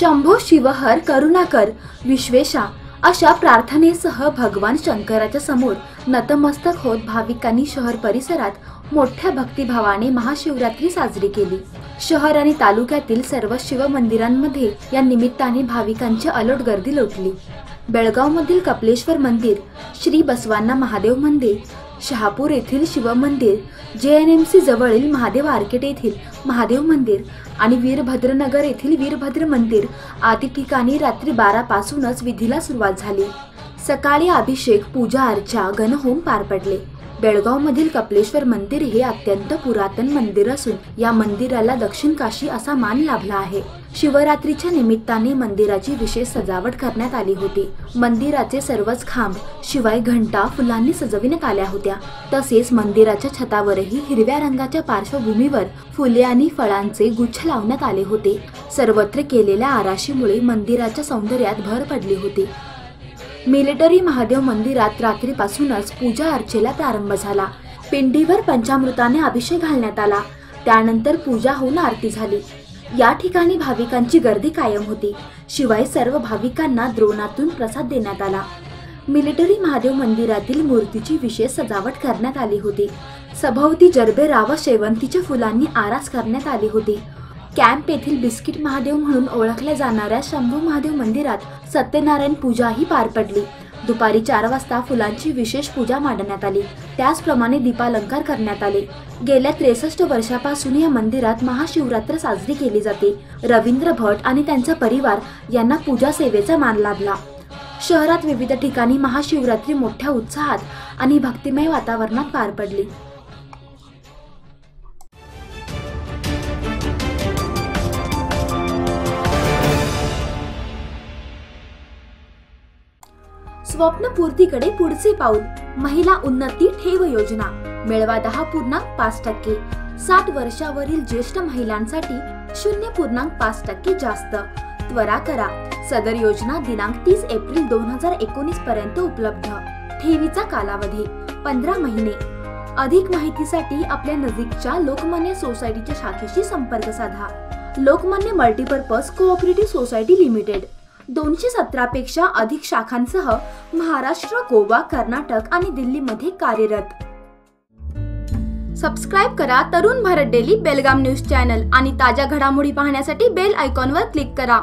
शंभो शिवहर करुणाकर विश्वेशा अशा प्रार्थनेसह भगवान शंकराच्या समोर नतमस्तक होत भाविकांनी शहर परिसरात मोठ्या भक्तिभावाने महाशिवरात्री साजरी केली. शहर आणि तालुक्यातील सर्व शिव मंदिरांमध्ये या निमित्ताने भाविकांची अलोट गर्दी लोटली. बेळगावमधील कपलेश्वर मंदिर श्री बसवांना महादेव मंदिर शहापूर येथील शिव मंदिर जे एन एम सी जवळील महादेव आर्केट येथील महादेव मंदिर आणि वीरभद्रनगर येथील वीरभद्र मंदिर आदी ठिकाणी रात्री बारा पासूनच विधीला सुरुवात झाली. सकाळी अभिषेक पूजा अर्चा घनहोम पार पडले. बेळगावमधील कपलेश्वर मंदिर हे अत्यंत पुरातन मंदिर असून या मंदिराला दक्षिण काशी असा मान लाभला आहे. शिवरात्रीच्या निमित्ताने मंदिराची विशेष सजावट करण्यात आली होती. मंदिराचे सर्वच खांब शिवाय घंटा फुलांनी सजविण्यात आल्या होत्या. तसेच मंदिराच्या छतावरही हिरव्या रंगाच्या पार्श्वभूमीवर फुले आणि फळांचे गुच्छ लावण्यात आले होते. सर्वत्र केलेल्या आराशीमुळे मंदिराच्या सौंदर्यात भर पडली होती. मिलिटरी महादेव मंदिरात रात्रीपासूनच पूजा अर्चेला प्रारंभ झाला. पिंडीवर पंचामृताने अभिषेक घालण्यात आला. त्यानंतर पूजा होऊन आरती झाली. या ठिकाणी भाविकांची गर्दी कायम होती. शिवाय सर्व भाविकांना द्रोणातून प्रसाद देण्यात आला. मिलिटरी महादेव मंदिरातील मूर्तीची विशेष सजावट करण्यात आली होती. सभोवती जरबेरा व शेवंतीच्या फुलांनी आरास करण्यात आली होती. कॅम्प येथील बिस्किट महादेव म्हणून ओळखल्या जाणाऱ्या शंभू महादेव मंदिरात सत्यनारायण पूजाही पार पडली. दुपारी चार वाजता फुलांची विशेष पूजा मांडण्यात आली. त्याचप्रमाणे दीपालंकार करण्यात आले. गेल्या त्रेसष्ट वर्षापासून या मंदिरात महाशिवरात्र साजरी केली जाते. रवींद्र भट आणि त्यांचा परिवार यांना पूजा सेवेचा मान लाभला. शहरात विविध ठिकाणी महाशिवरात्री मोठ्या उत्साहात आणि भक्तिमय वातावरणात पार पडली. स्वप्नपूर्तीकडे पुढचे पाऊल. महिला उन्नती ठेव योजना. मिळवा दहा पूर्णांक पाच टक्के. साठ वर्षावरील ज्येष्ठ महिलांसाठी शून्य पूर्णांक पाच टक्के जास्त. त्वरा करा. सदर योजना दिनांक तीस एप्रिल दोन हजार एकोणीस पर्यंत उपलब्ध. ठेवीचा कालावधी पंधरा महिने. अधिक माहितीसाठी आपल्या नजीकच्या लोकमान्य सोसायटीच्या शाखेशी संपर्क साधा. Lokmanya multipurpose cooperative society limited. दोनशे सतरापेक्षा अधिक शाखांसह महाराष्ट्र गोवा कर्नाटक आणि दिल्लीमध्ये कार्यरत. सबस्क्राईब करा Tarun Bharat daily Belgaum news channel आणि ताज्या घडामोडी पाहण्यासाठी बेल आयकॉनवर क्लिक करा.